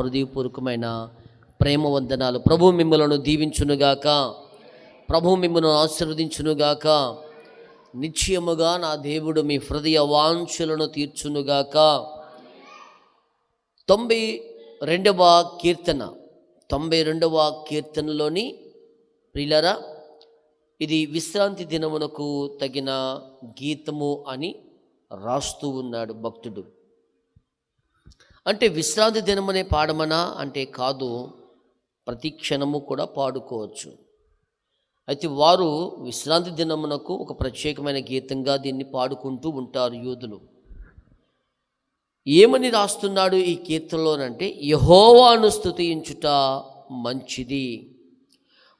హృదయపూర్వకమైన ప్రేమ వందనాలు. ప్రభు మిమ్మలను దీవించునుగాక. ప్రభు మిమ్మల్ని ఆశీర్వదించునుగాక. నిశ్చయముగా నా దేవుడు మీ హృదయ వాంఛలను తీర్చునుగాక. తొంభై రెండవ కీర్తన. తొంభై రెండవ కీర్తనలోని ప్రిలరా ఇది విశ్రాంతి దినమునకు తగిన గీతము అని రాస్తూ ఉన్నాడు భక్తుడు. అంటే విశ్రాంతి దినమనే పాడమనా అంటే కాదు ప్రతి క్షణము కూడా పాడుకోవచ్చు. అయితే వారు విశ్రాంతి దినమునకు ఒక ప్రత్యేకమైన గీతంగా దీన్ని పాడుకుంటూ ఉంటారు యూదులు. ఏమని రాస్తున్నాడు ఈ కీర్తనలోనంటే యహోవాను స్థుతించుట మంచిది.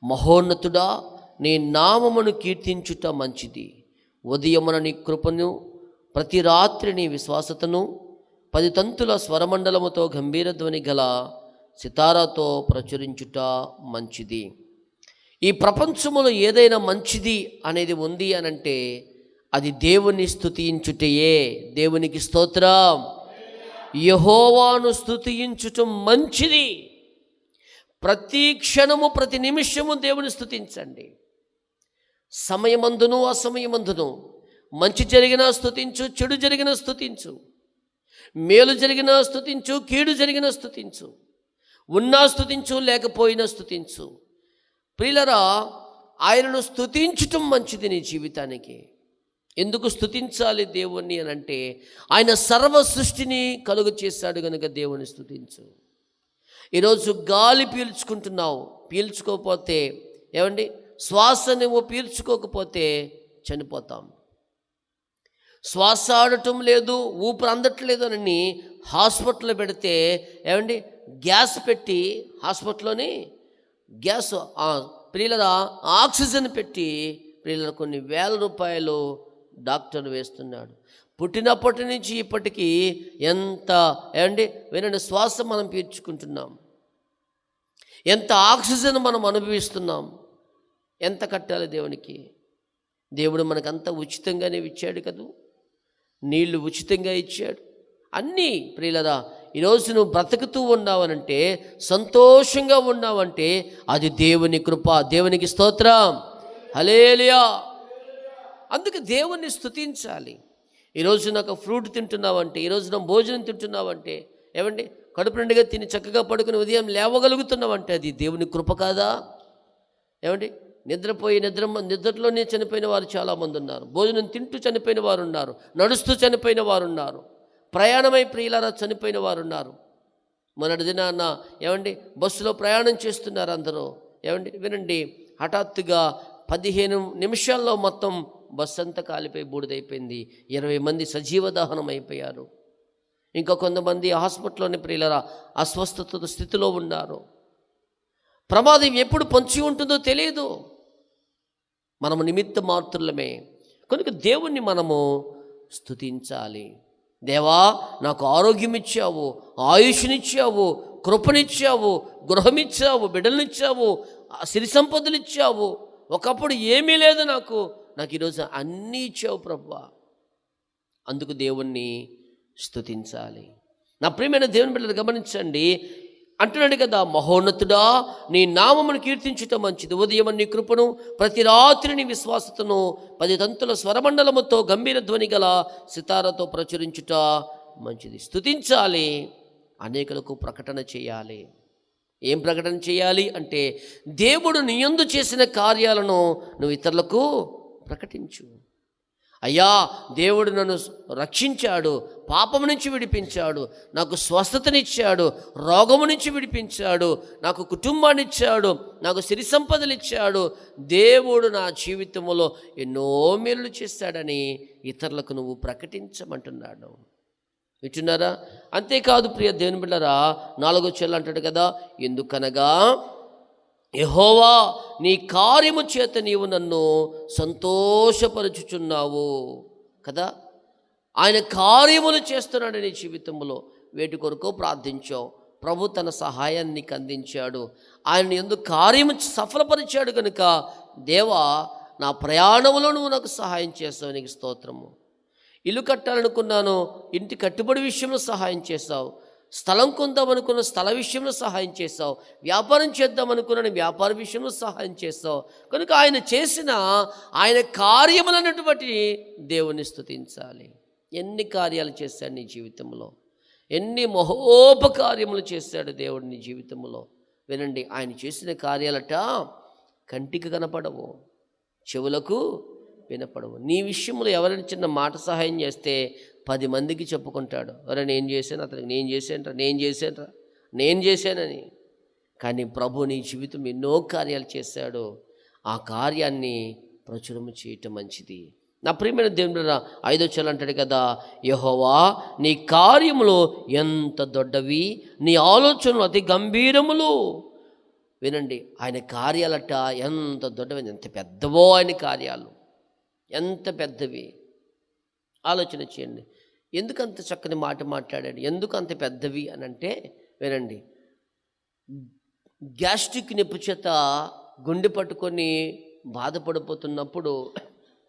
మహోన్నతుడా నీ నామమును కీర్తించుట మంచిది. ఉదయమున నీ కృపను ప్రతి రాత్రి నీ విశ్వాసతను పది తంతుల స్వరమండలముతో గంభీరధ్వని గల సితారాతో ప్రచురించుట మంచిది. ఈ ప్రపంచములో ఏదైనా మంచిది అనేది ఉంది అనంటే అది దేవుని స్థుతించుటయే దేవునికి స్తోత్రం. యహోవాను స్థుతించుటం మంచిది. ప్రతి క్షణము ప్రతి నిమిషము దేవుని స్థుతించండి సమయమందును అసమయమందును. మంచి జరిగినా స్థుతించు చెడు జరిగినా స్థుతించు మేలు జరిగినా స్థుతించు కీడు జరిగినా స్థుతించు ఉన్నా స్థుతించు లేకపోయినా స్థుతించు ప్రియులరా ఆయనను స్థుతించటం మంచిది నీ జీవితానికి. ఎందుకు స్థుతించాలి దేవుణ్ణి అని అంటే ఆయన సర్వ సృష్టిని కలుగు చేశాడు కనుక దేవుని స్తుతించు. ఈరోజు గాలి పీల్చుకుంటున్నావు పీల్చుకోకపోతే ఏమండి? శ్వాస నువ్వు పీల్చుకోకపోతే చనిపోతాం. శ్వాస ఆడటం లేదు ఊపిరి అందట్లేదు అని హాస్పిటల్లో పెడితే ఏమండి? గ్యాస్ పెట్టి హాస్పిటల్లోని గ్యాస్ ఆ, ప్రియుల ఆక్సిజన్ పెట్టి ప్రియుల కొన్ని వేల రూపాయలు డాక్టర్ వేస్తున్నాడు. పుట్టినప్పటి నుంచి ఇప్పటికీ ఎంత ఏమండి? వినండి శ్వాస మనం పీల్చుకుంటున్నాం. ఎంత ఆక్సిజన్ మనం అనుభవిస్తున్నాం. ఎంత కట్టాలి దేవునికి? దేవుడు మనకంతా ఉచితంగానే ఇచ్చాడు కదా? నీళ్ళు ఉచితంగా ఇచ్చాడు. అన్నీ ప్రియులదా ఈరోజు నువ్వు బ్రతుకుతూ ఉన్నావనంటే సంతోషంగా ఉన్నావంటే అది దేవుని కృప దేవునికి స్తోత్రం. హలేలియా అందుకే దేవుణ్ణి స్తుతించాలి. ఈరోజు నాకు ఫ్రూట్ తింటున్నావంటే ఈరోజు నా భోజనం తింటున్నావంటే ఏమండి? కడుపు నిండుగా తిని చక్కగా పడుకుని ఉదయం లేవగలుగుతున్నావంటే అది దేవుని కృప కాదా? ఏమండి? నిద్రపోయి నిద్ర నిద్రలోనే చనిపోయిన వారు చాలామంది ఉన్నారు. భోజనం తింటూ చనిపోయిన వారు ఉన్నారు నడుస్తూ చనిపోయిన వారు ఉన్నారు ప్రయాణమై ప్రియులారా చనిపోయిన వారు ఉన్నారు మొన్నటి దినాన్న ఏమండి బస్సులో ప్రయాణం చేస్తున్నారు అందరూ. ఏమండి వినండి. హఠాత్తుగా పదిహేను నిమిషాల్లో మొత్తం బస్సు అంతా కాలిపోయి బూడిదైపోయింది. ఇరవై మంది సజీవ దహనం అయిపోయారు. ఇంకా కొంతమంది హాస్పిటల్లోని ప్రియులరా అస్వస్థత స్థితిలో ఉన్నారు. ప్రమాదం ఎప్పుడు పొంచి ఉంటుందో తెలియదు. మనము నిమిత్త మాత్రులమే కనుక దేవుణ్ణి మనము స్తుతించాలి. దేవా నాకు ఆరోగ్యం ఇచ్చావు ఆయుష్నిచ్చావు కృపనిచ్చావు గృహమిచ్చావు బిడ్డలనిచ్చావు సిరి సంపదలు ఇచ్చావు ఒకప్పుడు ఏమీ లేదు నాకు. నాకు ఈరోజు అన్నీ ఇచ్చావు ప్రభా. అందుకు దేవుణ్ణి స్థుతించాలి నా ప్రియమైన దేవుని బిడ్డలు గమనించండి అంటున్నాడు కదా మహోన్నతుడా నీ నామమును కీర్తించుట మంచిది. ఉదయం నీ కృపను ప్రతి రాత్రి నీ విశ్వాసతను పది తంతుల స్వరమండలముతో గంభీర ధ్వని గల సితారతో ప్రచురించుట మంచిది. స్తుతించాలి అనేకులకు ప్రకటన చేయాలి. ఏం ప్రకటన చేయాలి అంటే దేవుడు నియందు చేసిన కార్యాలను నువ్వు ఇతరులకు ప్రకటించు. అయ్యా దేవుడు నన్ను రక్షించాడు పాపం నుంచి విడిపించాడు నాకు స్వస్థతనిచ్చాడు రోగము నుంచి విడిపించాడు నాకు కుటుంబాన్ని ఇచ్చాడు నాకు సిరి సంపదలు ఇచ్చాడు దేవుడు నా జీవితంలో ఎన్నో మేలు చేస్తాడని ఇతరులకు నువ్వు ప్రకటించమంటున్నాడు. వింటున్నారా? అంతేకాదు ప్రియ దేవుని బిడ్డరా నాలుగో చెల్లు అంటాడు కదా ఎందుకనగా యహోవా నీ కార్యము చేత నీవు నన్ను సంతోషపరుచుచున్నావు. కదా? ఆయన కార్యములు చేస్తున్నాడు నీ జీవితంలో. వేటి కొరకు ప్రార్థించావు ప్రభు తన సహాయాన్ని నీకు అందించాడు. ఆయన ఎందుకు కార్యము సఫలపరిచాడు కనుక దేవా నా ప్రయాణంలో నువ్వు నాకు సహాయం చేస్తావు. నీకు స్తోత్రము. ఇల్లు కట్టాలనుకున్నాను. ఇంటి కట్టుబడి విషయంలో సహాయం చేస్తావు. స్థలం కొందామనుకున్న స్థల విషయంలో సహాయం చేస్తావు. వ్యాపారం చేద్దామనుకున్న వ్యాపార విషయంలో సహాయం చేస్తావు. కనుక ఆయన చేసిన ఆయన కార్యములన్నిటి బట్టి దేవుని స్థుతించాలి ఎన్ని కార్యాలు చేశాడు నీ జీవితంలో? ఎన్ని మహోపకార్యములు చేశాడు దేవుడు నీ జీవితంలో? వినండి ఆయన చేసిన కార్యాలట కంటికి కనపడవు. చెవులకు వినపడవు. నీ విషయంలో ఎవరైనా చిన్న మాట సహాయం చేస్తే పది మందికి చెప్పుకుంటాడు. అరే నేను చేశాను అతనికి నేను చేశానరా నేను చేశానరా నేను చేశానని. కానీ ప్రభు నీ జీవితం ఎన్నో కార్యాలు చేశాడు. ఆ కార్యాన్ని ప్రచురము చేయటం మంచిది. నా ప్రియమైన దేవుడు ఐదో చెల్లు అంటాడు కదా యహోవా నీ కార్యములు ఎంత దొడ్డవి నీ ఆలోచనలు అతి గంభీరములు. వినండి ఆయన కార్యాలట ఎంత దొడ్డవి ఎంత పెద్దవో ఆయన కార్యాలు. ఎంత పెద్దవి. ఆలోచన చేయండి. ఎందుకు అంత చక్కని మాట మాట్లాడాడు? ఎందుకు అంత పెద్దవి అని అంటే వినండి. గ్యాస్ట్రిక్ నొప్పి చేత గుండె పట్టుకొని బాధపడిపోతున్నప్పుడు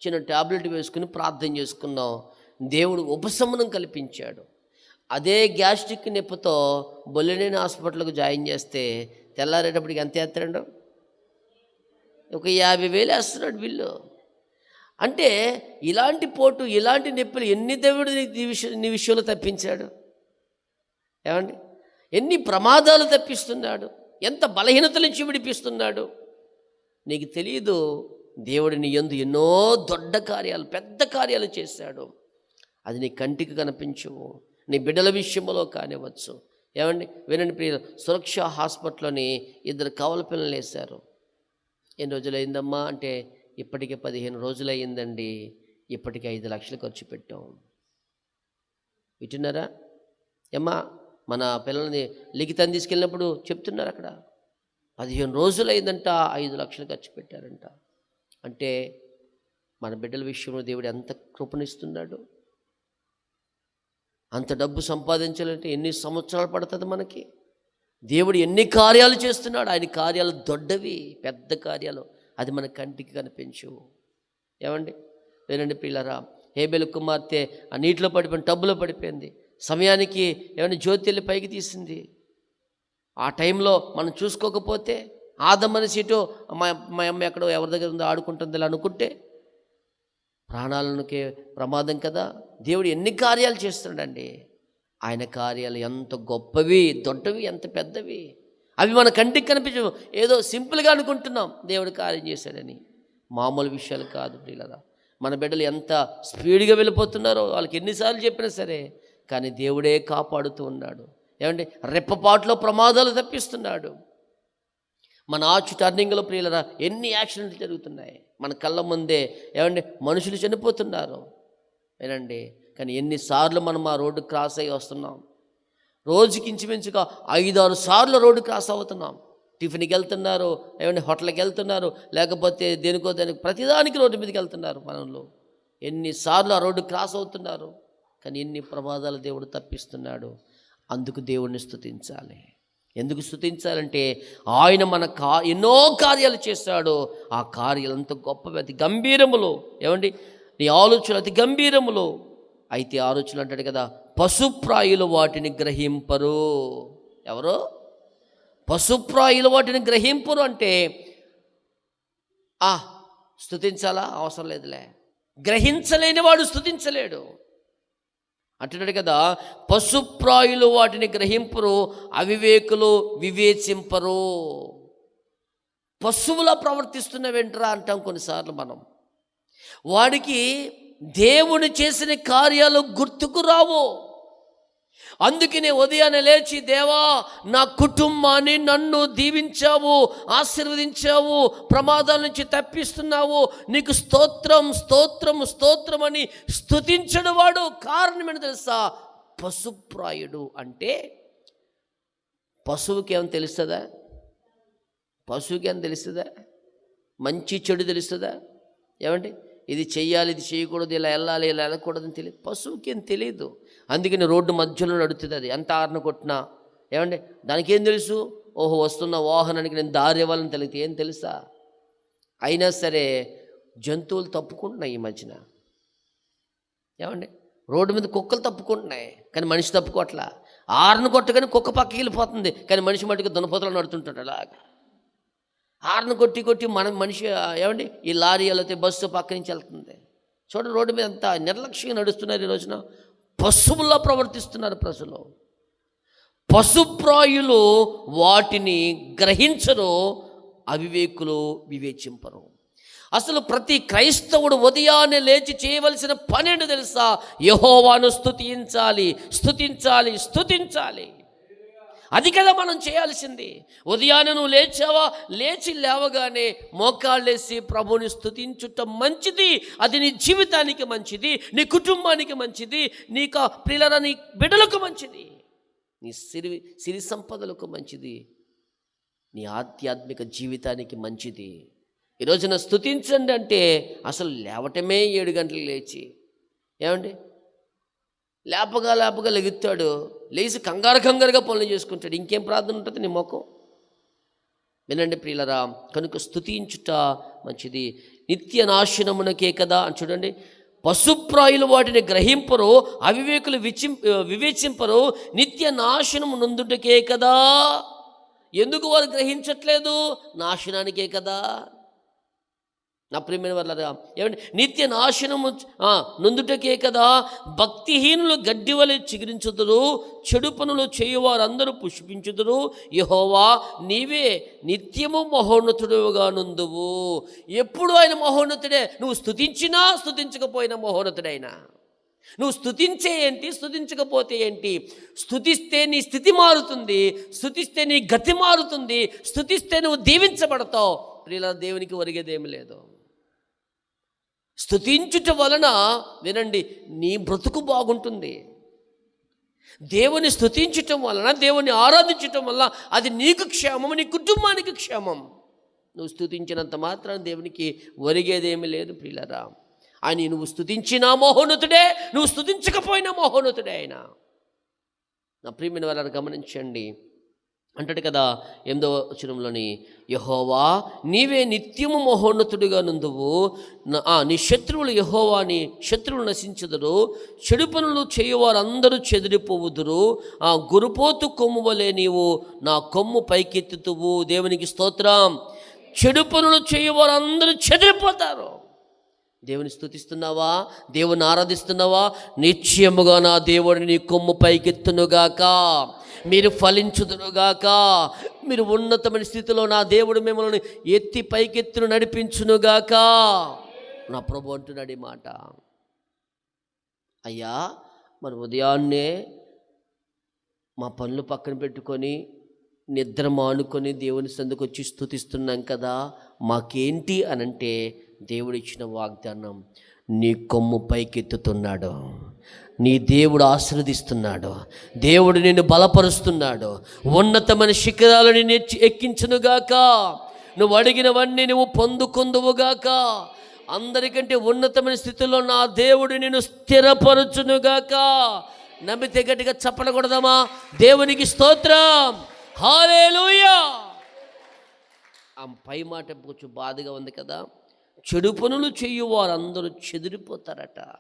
చిన్న టాబ్లెట్ వేసుకుని ప్రార్థన చేసుకున్నాం. దేవుడు ఉపశమనం కల్పించాడు. అదే గ్యాస్ట్రిక్ నొప్పితో బొల్లినేని హాస్పిటల్కి జాయిన్ చేస్తే తెల్లారేటప్పటికి ఎంత వేస్తారండు ఒక యాభై వేలు వేస్తున్నాడు బిల్లు. అంటే ఇలాంటి పోటు ఇలాంటి నొప్పులు ఎన్ని దేవుడు నీ- విషయం నీ విషయంలో తప్పించాడు? ఏమండి? ఎన్ని ప్రమాదాలు తప్పిస్తున్నాడు? ఎంత బలహీనత నుంచి విడిపిస్తున్నాడు? నీకు తెలియదు దేవుడు నీ ఎందు ఎన్నో దొడ్డ కార్యాలు పెద్ద కార్యాలు చేశాడు. అది నీ కంటికి కనిపించవు నీ బిడ్డల విషయంలో కానివ్వచ్చు. ఏమండి? వినండి ప్రియ సురక్ష హాస్పిటల్లోని ఇద్దరు కవల పిల్లలు వేశారు. ఎన్ని రోజులు అయిందమ్మా అంటే ఇప్పటికే పదిహేను రోజులు అయ్యిందండి ఇప్పటికే ఐదు లక్షలు ఖర్చు పెట్టాం. వింటున్నారా? ఏమ్మా మన పిల్లల్ని లిఖితాన్ని తీసుకెళ్ళినప్పుడు చెప్తున్నారు అక్కడ. పదిహేను రోజులు అయిందంట ఐదు లక్షలు ఖర్చు పెట్టారంట. అంటే మన బిడ్డల విషయంలో దేవుడు ఎంత కృపణిస్తున్నాడు అంత డబ్బు సంపాదించాలంటే ఎన్ని సంవత్సరాలు పడుతుంది మనకి? దేవుడు ఎన్ని కార్యాలు చేస్తున్నాడు? ఆయన కార్యాలు దొడ్డవి పెద్ద కార్యాలు. అది మన కంటికి కనిపించు. ఏమండి? వినండి పిల్లరా హేబెల్ కుమార్తె ఆ నీటిలో పడిపోయిన టబ్బులో పడిపోయింది. సమయానికి ఏమైనా జ్యోతిల్ని పైకి తీసింది? ఆ టైంలో మనం చూసుకోకపోతే ఆదమని సీటు మా మా అమ్మ ఎక్కడో ఎవరి దగ్గర ఉందో ఆడుకుంటుంది అనుకుంటే ప్రాణాలకే ప్రమాదం కదా. దేవుడు ఎన్ని కార్యాలు చేస్తున్నాడండి? ఆయన కార్యాలు ఎంత గొప్పవి దొడ్డవి ఎంత పెద్దవి? అవి మన కంటికి కనిపించవు. ఏదో సింపుల్గా అనుకుంటున్నాం. దేవుడు కార్యం చేశాడని. మామూలు విషయాలు కాదు ప్రియులరా. మన బిడ్డలు ఎంత స్పీడ్గా వెళ్ళిపోతున్నారో వాళ్ళకి ఎన్నిసార్లు చెప్పినా సరే కానీ దేవుడే కాపాడుతూ ఉన్నాడు. ఏమంటే రెప్పపాటులో ప్రమాదాలు తప్పిస్తున్నాడు. మన ఆచు టర్నింగ్లో ప్రియులరా ఎన్ని యాక్సిడెంట్లు జరుగుతున్నాయి? మన కళ్ళ ముందే ఏమండి? మనుషులు చనిపోతున్నారు. వినండి. కానీ ఎన్నిసార్లు మనం ఆ రోడ్డు క్రాస్ అయ్యి వస్తున్నాం. రోజుకి ఇంచుమించుగా ఐదారు సార్లు రోడ్డు క్రాస్ అవుతున్నాం. టిఫిన్కి వెళ్తున్నారు ఏమైనా హోటల్కి వెళ్తున్నారు లేకపోతే దేనికో దానికి ప్రతిదానికి రోడ్డు మీదకి వెళ్తున్నారు మనలో ఎన్నిసార్లు ఆ రోడ్డు క్రాస్ అవుతున్నారు? కానీ ఎన్ని ప్రమాదాలు దేవుడు తప్పిస్తున్నాడు. అందుకు దేవుడిని స్తుతించాలి. ఎందుకు స్థుతించాలంటే ఆయన మన కా ఎన్నో కార్యాలు చేశాడు. ఆ కార్యాలు అంత గొప్పవి అతి గంభీరములు. ఏమండి? నీ ఆలోచనలు అతి గంభీరములు. అయితే ఆలోచనలు అంటాడు కదా పశుప్రాయులు వాటిని గ్రహింపరు. ఎవరు? పశుప్రాయులు వాటిని గ్రహింపరు అంటే ఆ స్థుతించాలా అవసరం లేదులే. గ్రహించలేని వాడు స్తుతించలేడు. అంటున్నాడు కదా పశుప్రాయులు వాటిని గ్రహింపరు అవివేకులు వివేచింపరు. పశువులా ప్రవర్తిస్తున్న వెంటరా అంటాం కొన్నిసార్లు మనం. వాడికి దేవుని చేసిన కార్యాలు గుర్తుకు రావు. అందుకనే ఉదయాన్నే లేచి దేవా నా కుటుంబాన్ని నన్ను దీవించావు ఆశీర్వదించావు ప్రమాదాల నుంచి తప్పిస్తున్నావు. నీకు స్తోత్రం స్తోత్రం స్తోత్రం అని స్థుతించడు వాడు. కారణం తెలుసా? పశుప్రాయుడు అంటే పశువుకి ఏమైనా తెలుస్తుందా? పశువుకి ఏమైనా తెలుస్తుందా? మంచి చెడు తెలుస్తుందా? ఏమండి? ఇది చెయ్యాలి ఇది చేయకూడదు ఇలా వెళ్ళాలి ఇలా వెళ్ళకూడదని తెలియదు. పశువుకి ఏం తెలియదు అందుకని రోడ్డు మధ్యలో నడుస్తుంది అది. ఎంత ఆరణ కొట్టినా. ఏమండి? దానికి ఏం తెలుసు? ఓహో వస్తున్న వాహనానికి నేను దారి ఇవ్వాలని తెలిగితే ఏం తెలుసా? అయినా సరే జంతువులు తప్పుకుంటున్నాయి ఈ మధ్యన. ఏమండి? రోడ్డు మీద కుక్కలు తప్పుకుంటున్నాయి. కానీ మనిషి తప్పుకోట్లా. ఆరును కొట్టగానే కుక్క పక్కకి వెళ్ళిపోతుంది. కానీ మనిషి మటుకు దునపోతలు నడుతుంటాడు అలాగా. ఆరును కొట్టి కొట్టి మన మనిషి ఏమండి? ఈ లారీ వెళ్తే బస్సు పక్క నుంచి వెళ్తుంది. చూడండి రోడ్డు మీద ఎంత నిర్లక్ష్యంగా నడుస్తున్నారు ఈ రోజున. పశువుల్లో ప్రవర్తిస్తున్నారు ప్రజలు. పశుప్రాయులు వాటిని గ్రహించరు అవివేకులు వివేచింపరు. అసలు ప్రతి క్రైస్తవుడు ఉదయాన్నే లేచి చేయవలసిన పనిని తెలుసా? యహోవాను స్థుతించాలి స్థుతించాలి స్థుతించాలి అది కదా మనం చేయాల్సింది. ఉదయాన్నే నువ్వు లేచావా? లేచి లేవగానే మోకాళ్ళేసి ప్రభుని స్థుతించుట మంచిది. అది నీ జీవితానికి మంచిది. నీ కుటుంబానికి మంచిది. నీకు పిల్లల నీ బిడ్డలకు మంచిది. నీ సిరి సిరి సంపదలకు మంచిది. నీ ఆధ్యాత్మిక జీవితానికి మంచిది. ఈ రోజున అంటే అసలు లేవటమే ఏడు గంటలు లేచి. ఏమండి? లేపగా లేపగా లెగుతాడు. లేచి కంగారు కంగారుగా పనులు చేసుకుంటాడు. ఇంకేం ప్రార్థన ఉంటుంది నీ ముఖం? వినండి ప్రియులరా కనుక స్థుతించుట మంచిది. నిత్య నాశనమునకే కదా అని చూడండి. పశుప్రాయులు వాటిని గ్రహింపరు అవివేకులు విచిం వివేచింపరు. నిత్య నాశనము నందుటకే కదా. ఎందుకు వారు గ్రహించట్లేదు? నాశనానికే కదా. నా ప్రియమైన వాళ్ళరా ఏమండి? నిత్య నాశనము నందుటకే నొందుటకే కదా. భక్తిహీనులు గడ్డి వలె చిగురించుదురు చెడు పనులు చేయువారందరూ పుష్పించుదురు. యహోవా నీవే నిత్యము మహోన్నతుడుగా నుందువు. ఎప్పుడు ఆయన మహోన్నతుడే? నువ్వు స్థుతించినా స్తుతించకపోయినా మహోన్నతుడైనా. నువ్వు స్థుతించే ఏంటి? స్తుతించకపోతే ఏంటి? స్థుతిస్తే నీ స్థితి మారుతుంది స్థుతిస్తే నీ గతి మారుతుంది స్తుతిస్తే నువ్వు దీవించబడతావు. ప్రియుల దేవునికి ఒరిగేదేమి లేదు. స్థుతించుట వలన వినండి నీ బ్రతుకు బాగుంటుంది. దేవుని స్థుతించటం వలన దేవుని ఆరాధించటం వల్ల అది నీకు క్షేమం నీ కుటుంబానికి క్షేమం. నువ్వు స్థుతించినంత మాత్రం దేవునికి ఒరిగేదేమీ లేదు ప్రియులరా. ఆయన నువ్వు స్థుతించినా మోహోన్నతుడే నువ్వు స్థుతించకపోయినా మోహోన్నతుడే ఆయన నా ప్రియమైన వాళ్ళని గమనించండి. అంటాడు కదా ఎనిమిదవ వచనంలోని యహోవా నీవే నిత్యము మహోన్నతుడిగా నుందువు. ఆ, నీ శత్రువులు యహోవా నీ శత్రువులు నశించదురు. చెడు పనులు చేయువారందరూ చెదిరిపోవుదురు. ఆ గురుపోతు కొమ్ము వలె నీవు నా కొమ్ము పైకెత్తుతువు. దేవునికి స్తోత్రం. చెడు పనులు చేయవారందరూ చెదిరిపోతారు. దేవుని స్తుతిస్తున్నావా? దేవుని ఆరాధిస్తున్నావా? నిశ్చయముగా నా దేవుడిని నీ కొమ్ము పైకెత్తునుగాక. మీరు ఫలించుదురుగాక. మీరు ఉన్నతమైన స్థితిలో నా దేవుడు మిమ్మల్ని ఎత్తి పైకెత్తును నడిపించునుగాక. నా ప్రభు అంటున్నాడు ఈ మాట. అయ్యా మరి ఉదయాన్నే మా పనులు పక్కన పెట్టుకొని నిద్ర మానుకొని దేవుని సందుకు వచ్చి స్థుతిస్తున్నాం కదా. మాకేంటి అనంటే దేవుడిచ్చిన వాగ్దానం నీ కొమ్ము పైకెత్తుతున్నాడు. నీ దేవుడు ఆశీర్వదిస్తున్నాడు. దేవుడు నిన్ను బలపరుస్తున్నాడు. ఉన్నతమైన శిఖరాలు నేర్చి ఎచ్చి- ఎక్కించునుగాక నువ్వు అడిగినవన్నీ నువ్వు పొందుకుందువుగాక అందరికంటే ఉన్నతమైన స్థితిలో నా దేవుడు నిన్ను స్థిరపరచునుగాక నమ్మితే గట్టిగా చెప్పకూడదమా దేవునికి స్తోత్రం. హాలేలుయా. ఆ పై మాట కొంచెం బాధగా ఉంది కదా. చెడు పనులు చేయు వారందరూ చెదిరిపోతారట.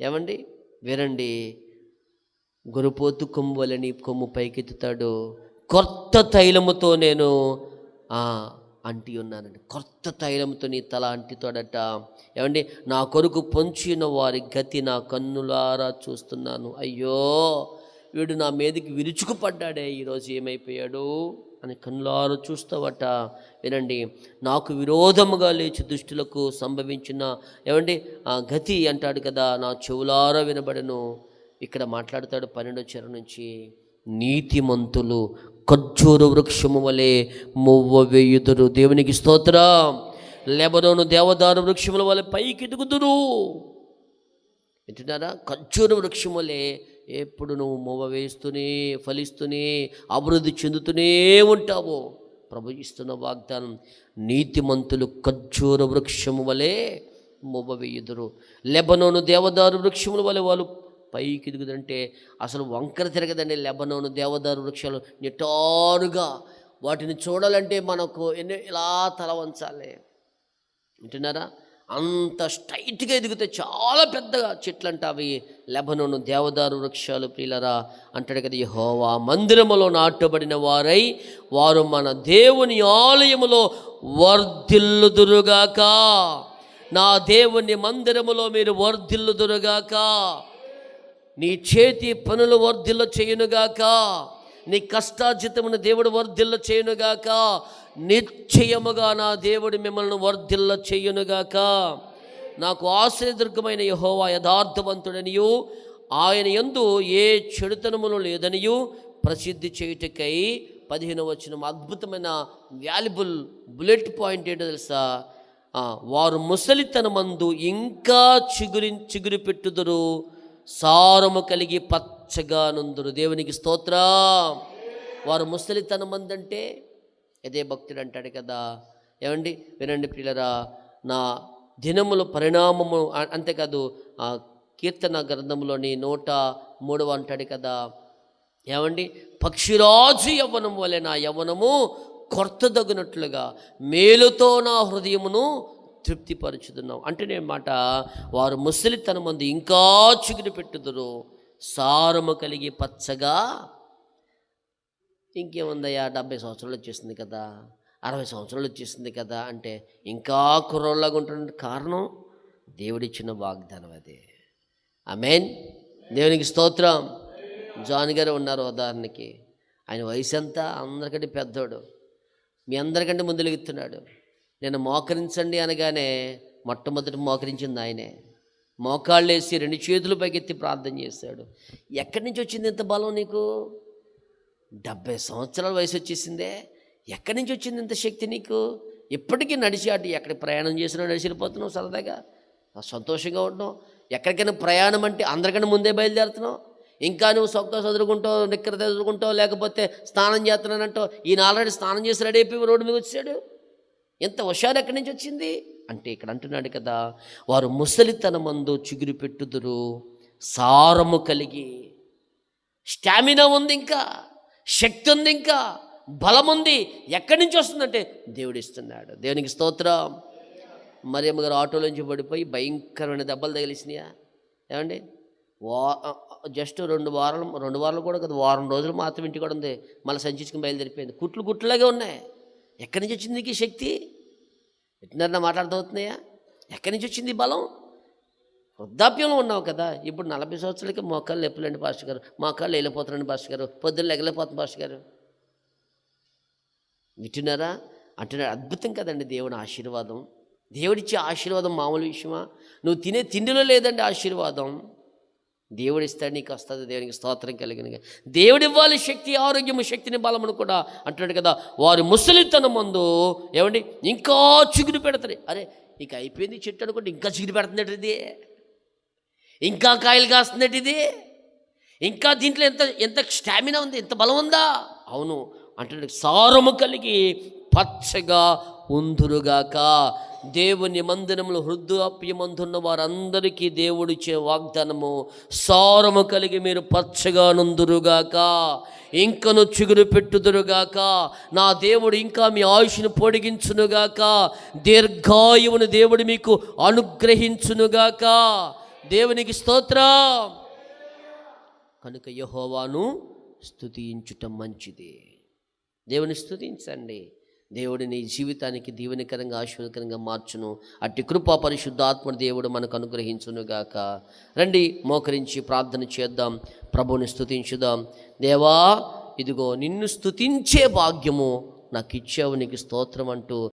ఏమండి? వినండి. గురుపోతు కొమ్ము వలని కొమ్ము పైకెత్తుతాడు. కొత్త తైలముతో నేను అంటి ఉన్నానండి. కొత్త తైలముతో నీ తల అంటితోడట. ఏమండి? నా కొరకు పొంచిన వారి గతి నా కన్నులారా చూస్తున్నాను. అయ్యో! వీడు నా మీదకి విరుచుకుపడ్డాడే. ఈరోజు ఏమైపోయాడు? అని కన్నులారు చూస్తావట. వినండి నాకు విరోధముగా లేచి దుష్టులకు సంభవించిన ఏమండి ఆ గతి అంటాడు కదా నా చెవులారో వినబడను. ఇక్కడ మాట్లాడతాడు పన్నెండో చెర నుంచి. నీతిమంతులు ఖర్జూర వృక్షము వలె మువ్వ వేయుదురు. దేవునికి స్తోత్రం. లెబనోను దేవదారు వృక్షముల వలె పైకి ఎదుగుదురు వింటున్నారా? ఖర్జూర వృక్షములే వలె ఎప్పుడు నువ్వు మొవ్వ వేస్తూనే ఫలిస్తూనే అభివృద్ధి చెందుతూనే ఉంటావు? ప్రభు ఇస్తున్న వాగ్దానం నీతిమంతులు ఖర్జూర వృక్షము వలె మువ్వ వేయుదురు. లెబనోను దేవదారు వృక్షముల వలె వాళ్ళు పైకి ఎదుగుదంటే అసలు వంకర తిరగదండి లెబనోను దేవదారు వృక్షాలు నిటారుగా. వాటిని చూడాలంటే మనకు ఎన్నో ఇలా తల వంచాలి. వింటున్నారా? అంత స్ట్రైట్గా ఎదిగితే చాలా పెద్దగా చెట్లు అంటే అవి లెబనోను దేవదారు వృక్షాలు ప్రియులరా అంటాడు కదా యహోవా మందిరములో నాటబడిన వారై వారు మన దేవుని ఆలయములో వర్ధిల్లుదురుగాక. నా దేవుని మందిరములో మీరు వర్ధిల్లుదురుగాక. నీ చేతి పనులు వర్ధిల్ల చేయునుగాక. నీ కష్టార్జితమును దేవుడు వర్ధిల్ల చేయునుగాక. నిశ్చయముగా నా దేవుడు మిమ్మల్ని వర్ధిల్ల చేయునుగాక. నాకు ఆశ్రయదుర్గమైన యహోవా యథార్థవంతుడనియు. ఆయన యందు ఏ చెడుతనములు లేదనియు. ప్రసిద్ధి చేయుటకై పదిహేను వచ్చిన అద్భుతమైన వ్యాల్యుబుల్ బుల్లెట్ పాయింట్ ఏంటో తెలుసా? వారు వారు ముసలితనమందు ఇంకా చిగురి చిగురు పెట్టుదురు. సారము కలిగి పచ్చగా నుందురు. దేవునికి స్తోత్ర. వారు ముసలితనమందు అంటే ఇదే భక్తుడు అంటాడు కదా. ఏమండి? వినండి పిల్లరా నా దినముల పరిణామము అంతేకాదు ఆ కీర్తన గ్రంథంలోని నూట మూడవ అంటాడు కదా. ఏమండి? పక్షిరాజు యవ్వనం వలె నా యవ్వనము కొరతదగినట్లుగా మేలుతో నా హృదయమును తృప్తిపరుచుతున్నాం అంటే నేను మాట వారు ముసలితనం మందు ఇంకా చిగురు పెట్టుదురు. సారము కలిగి పచ్చగా ఇంకేముందయ్యా? డెబ్బై సంవత్సరాలు వచ్చేసింది కదా. అరవై సంవత్సరాలు వచ్చేసింది కదా అంటే ఇంకా కుర్రోళ్ళగా ఉంటున్న కారణం దేవుడిచ్చిన వాగ్దానం అదే. ఆమెన్. దేవునికి స్తోత్రం. జాన్ గారు ఉన్నారు ఉదాహరణకి. ఆయన వయసు ఎంత అందరికంటే పెద్దోడు. మీ అందరికంటే ముందులెగుతున్నాడు నేను మోకరించండి అనగానే మొట్టమొదటి మోకరించింది ఆయనే. మోకాళ్ళు వేసి రెండు చేతులు పైకెత్తి ప్రార్థన చేశాడు. ఎక్కడి నుంచి వచ్చింది ఇంత బలం నీకు? డెబ్బై సంవత్సరాల వయసు వచ్చేసిందే. ఎక్కడి నుంచి వచ్చింది ఇంత శక్తి నీకు? ఇప్పటికీ నడిచి అటు ఎక్కడికి ప్రయాణం చేసినా నడిచి వెళ్ళిపోతున్నావు సరదాగా? సంతోషంగా ఉండడం ఎక్కడికైనా ప్రయాణం అంటే అందరికన్నా ముందే బయలుదేరుతున్నావు. ఇంకా నువ్వు సొక్క చదువుకుంటావు నిక్కర చదువుకుంటావు లేకపోతే స్నానం చేస్తున్నానంటావు ఈయన ఆల్రెడీ స్నానం చేసి రెడీ అయిపోయి రోడ్డు మీద వచ్చాడు. ఎంత హుషారు ఎక్కడి నుంచి వచ్చింది? అంటే ఇక్కడ అంటున్నాడు కదా వారు ముసలితనమందు చిగురు పెట్టుదురు సారము కలిగి స్టామినా ఉంది ఇంకా శక్తి ఉంది ఇంకా. బలం ఉంది ఎక్కడి నుంచి వస్తుందంటే దేవుడు ఇస్తున్నాడు దేవునికి స్తోత్రం. మరియమ్మ గారు ఆటోలోంచి పడిపోయి భయంకరమైన దెబ్బలు తగిలిసినాయా? ఏమండి? వా జస్ట్ రెండు వారాలు రెండు వారాలు కూడా కదా వారం రోజులు మాత్రం ఇంటి కూడా ఉంది. మళ్ళీ సంచించుకుని బయలుదేరిపోయింది. కుట్లు కుట్లులాగే ఉన్నాయి. ఎక్కడి నుంచి వచ్చింది నీకు ఈ శక్తి? ఎట్టినన్నా మాట్లాడుతున్నాయా ఎక్కడి నుంచి వచ్చింది బలం? వృద్ధాప్యంలో ఉన్నావు కదా. ఇప్పుడు నలభై సంవత్సరాలకి మోకాళ్ళు ఎప్పులండి పాస్టర్ గారు. మోకాళ్ళు వెళ్ళిపోతున్నాండి పాస్టర్ గారు. పొద్దున్న ఎగలేకపోతుంది పాస్టర్ గారు. వింటున్నారా? అంటున్నాడు అద్భుతం కదండి దేవుని ఆశీర్వాదం. దేవుడిచ్చే ఆశీర్వాదం మామూలు విషయమా? నువ్వు తినే తిండిలో లేదండి ఆశీర్వాదం. దేవుడు ఇస్తాడు నీకు వస్తుంది దేవునికి స్తోత్రం కలిగిన దేవుడు ఇవ్వాలి శక్తి ఆరోగ్యము శక్తిని బలమును కూడా. అంటున్నాడు కదా వారు ముసలితన మందు ఏమండి? ఇంకా చిగురు పెడతారు. అరే ఇక అయిపోయింది చెట్టు అనుకుంటే ఇంకా చిగురు పెడుతున్నట్టు ఇది. ఇంకా కాయలు కాస్తున్నట్టు ఇది. ఇంకా దీంట్లో ఎంత ఎంత స్టామినా ఉంది ఎంత బలం ఉందా? అవును అంటే సారము కలిగి పచ్చగా ఉందురుగాక. దేవుని మందిరంలో హృదయాప్యమందున్న వారందరికీ దేవుడిచ్చే వాగ్దానము సారము కలిగి మీరు పచ్చగా నుందురుగాక. ఇంకను చిగురు పెట్టుదురుగాక. నా దేవుడు ఇంకా మీ ఆయుష్ను పొడిగించునుగాక. దీర్ఘాయువును దేవుడు మీకు అనుగ్రహించునుగాక. దేవునికి స్తోత్రం. కనుక యహోవాను స్తుతించుటం మంచిది. దేవుని స్థుతించండి దేవుడి నీ జీవితానికి దీవెనకరంగా ఆశీర్వదకరంగా మార్చును. అట్టి కృపా పరిశుద్ధాత్మ దేవుడు మనకు అనుగ్రహించునుగాక రండి మోకరించి ప్రార్థన చేద్దాం. ప్రభుని స్థుతించుదాం దేవా ఇదిగో నిన్ను స్థుతించే భాగ్యము నాకు ఇచ్చావు నీకు స్తోత్రం అంటూ